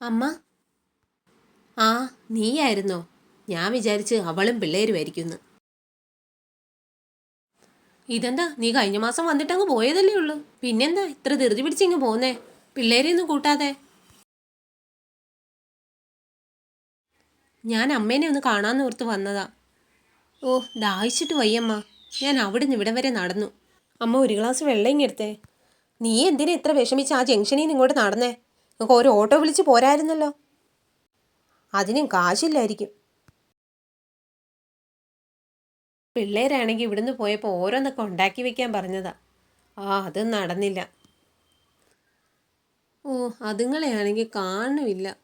അമ്മ? ആ നീയായിരുന്നോ? ഞാൻ വിചാരിച്ച് അവളും പിള്ളേരുമായിരിക്കുന്നു. ഇതെന്താ? നീ കഴിഞ്ഞ മാസം വന്നിട്ടങ്ങ് പോയതല്ലേ ഉള്ളൂ. പിന്നെന്താ? ഇത്ര ധൃതി പിടിച്ചിങ്ങ് പോന്നേ. പിള്ളേരെയൊന്നും കൂട്ടാതെ. ഞാൻ അമ്മേനെ ഒന്ന് കാണാമെന്ന് ഓർത്ത് വന്നതാ. ഓ ദാഹിച്ചിട്ട് വയ്യമ്മ. ഞാൻ അവിടെ നിന്ന് ഇവിടെ വരെ നടന്നു. അമ്മ ഒരു ഗ്ലാസ് വെള്ളം ഇങ്ങെടുത്തേ നീ എന്തിനാ ഇത്ര വിഷമിച്ച് ആ ജംഗ്ഷനിൽ നിന്ന് ഇങ്ങോട്ട് നടന്നേ? നിങ്ങൾക്ക് ഒരു ഓട്ടോ വിളിച്ച് പോരായിരുന്നല്ലോ. അതിനും കാശില്ലായിരിക്കും. പിള്ളേരാണെങ്കിൽ ഇവിടുന്ന് പോയപ്പോൾ ഓരോന്നൊക്കെ ഉണ്ടാക്കി വെക്കാൻ പറഞ്ഞതാ. ആ അത് നടന്നില്ല. ഓ അതുങ്ങളെയാണെങ്കിൽ കാണുമില്ല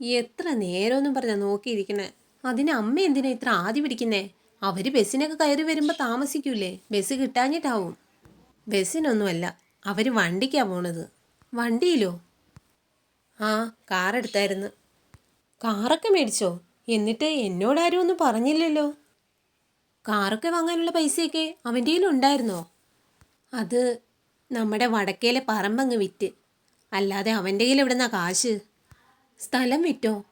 എത്ര നേരമൊന്നും പറഞ്ഞാൽ നോക്കിയിരിക്കണേ. അതിന് അമ്മ എന്തിനാ ഇത്ര ആദ്യ പിടിക്കുന്നേ? അവർ ബസ്സിനൊക്കെ കയറി വരുമ്പോൾ താമസിക്കൂലേ? ബസ് കിട്ടാഞ്ഞിട്ടാവും. ബസ്സിനൊന്നുമല്ല അവർ വണ്ടിക്കാണ് പോണത്. വണ്ടിയിലോ? ആ കാർ എടുത്തായിരുന്നു. കാറൊക്കെ മേടിച്ചോ? എന്നിട്ട് എന്നോടാരും ഒന്നും പറഞ്ഞില്ലല്ലോ. കാറൊക്കെ വാങ്ങാനുള്ള പൈസയൊക്കെ അവന്റെ ഉണ്ടായിരുന്നോ? അത് നമ്മുടെ വടക്കേലെ പറമ്പങ്ങ് വിറ്റ്. അല്ലാതെ അവന്റെ കയ്യിൽ എവിടുന്നാ കാശ്? സ്ഥലം വിറ്റോ?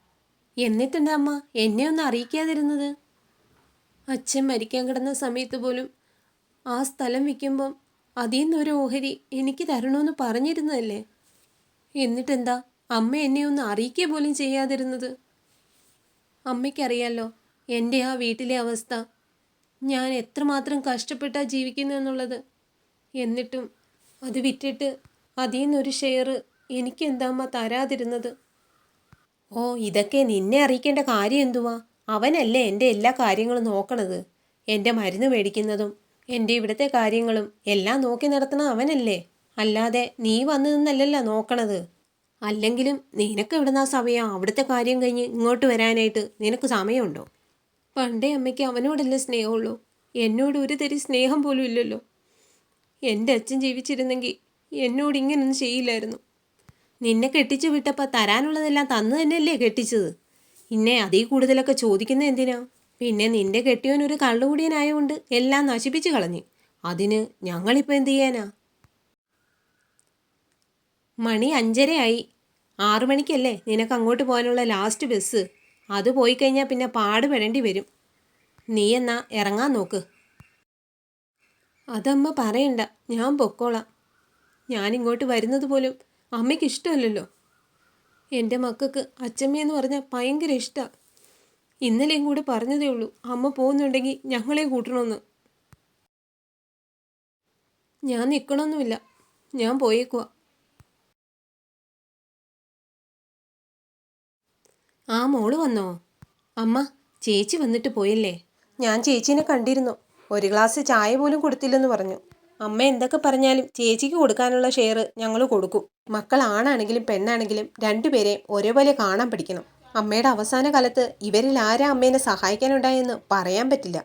എന്നിട്ടെന്താ അമ്മ എന്നെ ഒന്നും അറിയിക്കാതിരുന്നത്? അച്ഛൻ മരിക്കാൻ കിടന്ന സമയത്ത് പോലും ആ സ്ഥലം വിൽക്കുമ്പം അതിൽ നിന്നൊരു ഓഹരി എനിക്ക് തരണമെന്ന് പറഞ്ഞിരുന്നതല്ലേ? എന്നിട്ടെന്താ? അമ്മ എന്നെ ഒന്ന് അറിയിക്കുക പോലും ചെയ്യാതിരുന്നത്. അമ്മയ്ക്കറിയാലോ എന്റെ ആ വീട്ടിലെ അവസ്ഥ. ഞാൻ എത്രമാത്രം കഷ്ടപ്പെട്ടാ ജീവിക്കുന്നതെന്നുള്ളത് എന്നിട്ടും അത് വിറ്റിട്ട് അതിൽ നിന്നൊരു ഷെയർ എനിക്കെന്താമ്മ തരാതിരുന്നത്? ഓ ഇതൊക്കെ നിന്നെ അറിയിക്കേണ്ട കാര്യം എന്തുവാ? അവനല്ലേ എന്റെ എല്ലാ കാര്യങ്ങളും നോക്കണത്. എന്റെ മരുന്ന് മേടിക്കുന്നതും എന്റെ ഇവിടുത്തെ കാര്യങ്ങളും എല്ലാം നോക്കി നടത്തണ അവനല്ലേ? അല്ലാതെ നീ വന്നു നിന്നല്ലല്ലോ നോക്കണത്. അല്ലെങ്കിലും നിനക്ക് എവിടുന്നാ സമയം അവിടുത്തെ കാര്യം കഴിഞ്ഞ് ഇങ്ങോട്ട് വരാനായിട്ട് നിനക്ക് സമയമുണ്ടോ? പണ്ടേ അമ്മയ്ക്ക് അവനോടല്ലേ സ്നേഹമുള്ളൂ. എന്നോട് ഒരു തരി സ്നേഹം പോലും ഇല്ലല്ലോ. എന്റെ അച്ഛൻ ജീവിച്ചിരുന്നെങ്കിൽ എന്നോട് ഇങ്ങനൊന്നും ചെയ്യില്ലായിരുന്നു. നിന്നെ കെട്ടിച്ചു വിട്ടപ്പോൾ തരാനുള്ളതെല്ലാം തന്നു തന്നെയല്ലേ കെട്ടിച്ചത്? ഇന്നെ അതീ കൂടുതലൊക്കെ ചോദിക്കുന്നത് എന്തിനാ? പിന്നെ നിന്റെ കെട്ടിയവൻ ഒരു കള്ളുകൂടിയനായതുകൊണ്ട് എല്ലാം നശിപ്പിച്ചു കളഞ്ഞു. അതിന് ഞങ്ങളിപ്പോൾ എന്ത് ചെയ്യാനാ? മണി അഞ്ചരയായി. ആറു മണിക്കല്ലേ? നിനക്ക് അങ്ങോട്ട് പോകാനുള്ള ലാസ്റ്റ് ബസ് അത് പോയി കഴിഞ്ഞാൽ പിന്നെ പാടുപെടേണ്ടി വരും. നീ എന്നാ ഇറങ്ങാൻ നോക്ക്. അതമ്മ പറയണ്ട. ഞാൻ പൊക്കോളാം. ഞാനിങ്ങോട്ട് വരുന്നത് പോലും അമ്മയ്ക്ക് ഇഷ്ടമല്ലല്ലോ. എന്റെ മക്കൾക്ക് അച്ചമ്മയെന്ന് പറഞ്ഞാൽ ഭയങ്കര ഇഷ്ടമാണ് ഇന്നലെയും കൂടെ പറഞ്ഞതേ ഉള്ളൂ. അമ്മ പോകുന്നുണ്ടെങ്കിൽ ഞങ്ങളെ കൂട്ടണമെന്ന് ഞാൻ നിൽക്കണമെന്നുമില്ല ഞാൻ പോയേക്കുവാ. ആ മോൾ വന്നോ? അമ്മ ചേച്ചി വന്നിട്ട് പോയല്ലേ? ഞാൻ ചേച്ചീനെ കണ്ടിരുന്നു. ഒരു ഗ്ലാസ് ചായ പോലും കൊടുത്തില്ലെന്ന് പറഞ്ഞു. അമ്മ എന്തൊക്കെ പറഞ്ഞാലും ചേച്ചിക്ക് കൊടുക്കാനുള്ള ഷെയർ ഞങ്ങൾ കൊടുക്കും. മക്കൾ ആണാണെങ്കിലും പെണ്ണാണെങ്കിലും രണ്ടുപേരെയും ഒരേപോലെ കാണാൻ പഠിക്കണം. അമ്മയുടെ അവസാന കാലത്ത് ഇവരിൽ ആരാ അമ്മേനെ സഹായിക്കാനുണ്ടായെന്ന് പറയാൻ പറ്റില്ല.